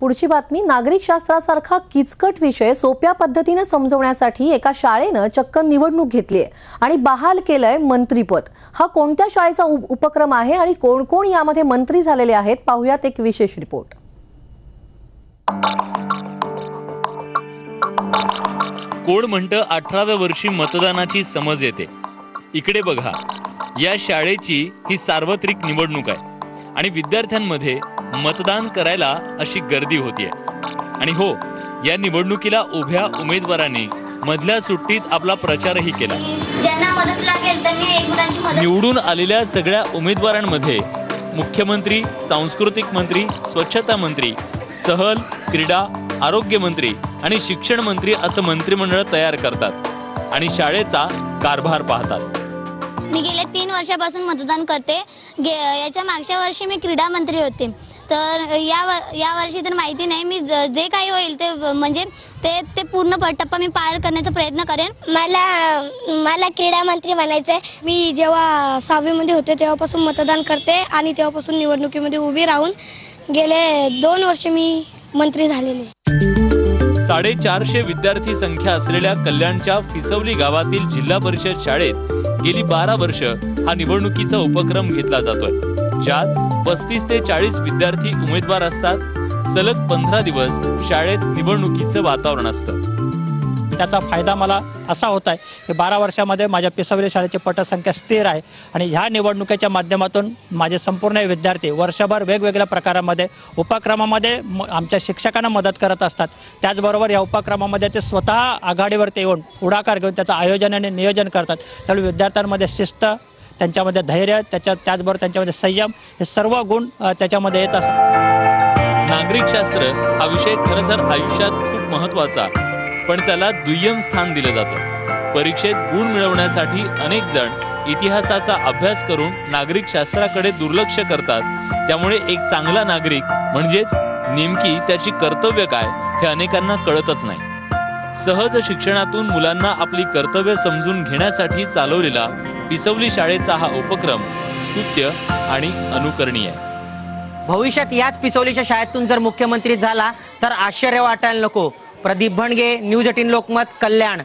पुढची बातमी नागरिक शास्त्रासारखा किचकट विषय सोप्या पद्धतीने समजवण्यासाठी एका शाळेनं चक्क निवडणूक घेतली आहे आणि बहाल केलंय मंत्रीपद. हा कोणत्या शाळेचा उपक्रम आहे आणि कोण कोण यामध्ये मंत्री झालेले आहेत? पाहुयात एक विशेष रिपोर्ट. कोण म्हणतं अठराव्या वर्षी मतदानाची समज येते? इकडे बघा. या शाळेची ही सार्वत्रिक निवडणूक आहे आणि विद्यार्थ्यांमध्ये मतदान करायला अशी गर्दी होतीये. आणि हो या निवडणुकीला उभ्या उमेदवारांनी मधल्या सुट्टीत आपला प्रचारही केला. निवडून आलेल्या सगळ्या उमेदवारांमध्ये मुख्यमंत्री सांस्कृतिक मंत्री स्वच्छता मंत्री सहल क्रीडा आरोग्य मंत्री आणि शिक्षण मंत्री असं मंत्रिमंडळ तयार करतात आणि शाळेचा कारभार पाहतात. मी गेल्या तीन वर्षापासून मतदान करते. गे याच्या मागच्या वर्षी मी क्रीडा मंत्री होते. तर या व- या वर्षी तर माहिती नाही. मी ज- काही होईल ते म्हणजे ते ते पूर्ण टप्पा मी पार करण्याचा प्रयत्न करेन. मला मला क्रीडा मंत्री बनायचं आहे मी जेव्हा सहावीमध्ये होते तेव्हापासून मतदान करते आणि तेव्हापासून निवडणुकीमध्ये उभी राहून गेले दोन वर्ष मी मंत्री झालेले. साडेचारशे विद्यार्थी संख्या असलेल्या कल्याणच्या फिसवली गावातील जिल्हा परिषद शाळेत गेली बारा वर्ष हा निवडणुकीचा उपक्रम घेतला जातोय. ज्यात पस्तीस ते चाळीस विद्यार्थी उमेदवार असतात. सलग पंधरा दिवस शाळेत निवडणुकीचं वातावरण असतं. त्याचा फायदा मला असा होत आहे की बारा वर्षामध्ये माझ्या पिसावली शाळेची पटसंख्या स्थिर आहे आणि ह्या निवडणुकीच्या माध्यमातून माझे संपूर्ण विद्यार्थी वर्षभर वेगवेगळ्या प्रकारामध्ये उपक्रमामध्ये म आमच्या शिक्षकांना मदत करत असतात. त्याचबरोबर या उपक्रमामध्ये ते स्वतः आघाडीवरती येऊन पुढाकार घेऊन त्याचं आयोजन आणि नियोजन करतात. त्यामुळे विद्यार्थ्यांमध्ये शिस्त त्यांच्यामध्ये धैर्य त्याच्या त्याचबरोबर त्यांच्यामध्ये संयम हे सर्व गुण त्याच्यामध्ये येत असतात. नागरिकशास्त्र हा विषय खरं तर आयुष्यात खूप महत्त्वाचा पण त्याला दुय्यम स्थान दिलं जातं. परीक्षेत गुण मिळवण्यासाठी अनेक जण इतिहासाचा अभ्यास करून नागरिक शास्त्राकडे दुर्लक्ष करतात. त्यामुळे एक चांगला नागरिक म्हणजेच नेमकी त्याची कर्तव्य काय हे अनेकांना कळतच नाही. सहज शिक्षणातून मुलांना आपली कर्तव्य समजून घेण्यासाठी चालवलेला पिसवली शाळेचा हा उपक्रम स्तुत्य आणि अनुकरणीय. भविष्यात याच पिसवलीच्या शाळेतून जर मुख्यमंत्री झाला तर आश्चर्य वाटायला नको. Pradeep Bhanage news eighteen Lokmat Kalyan.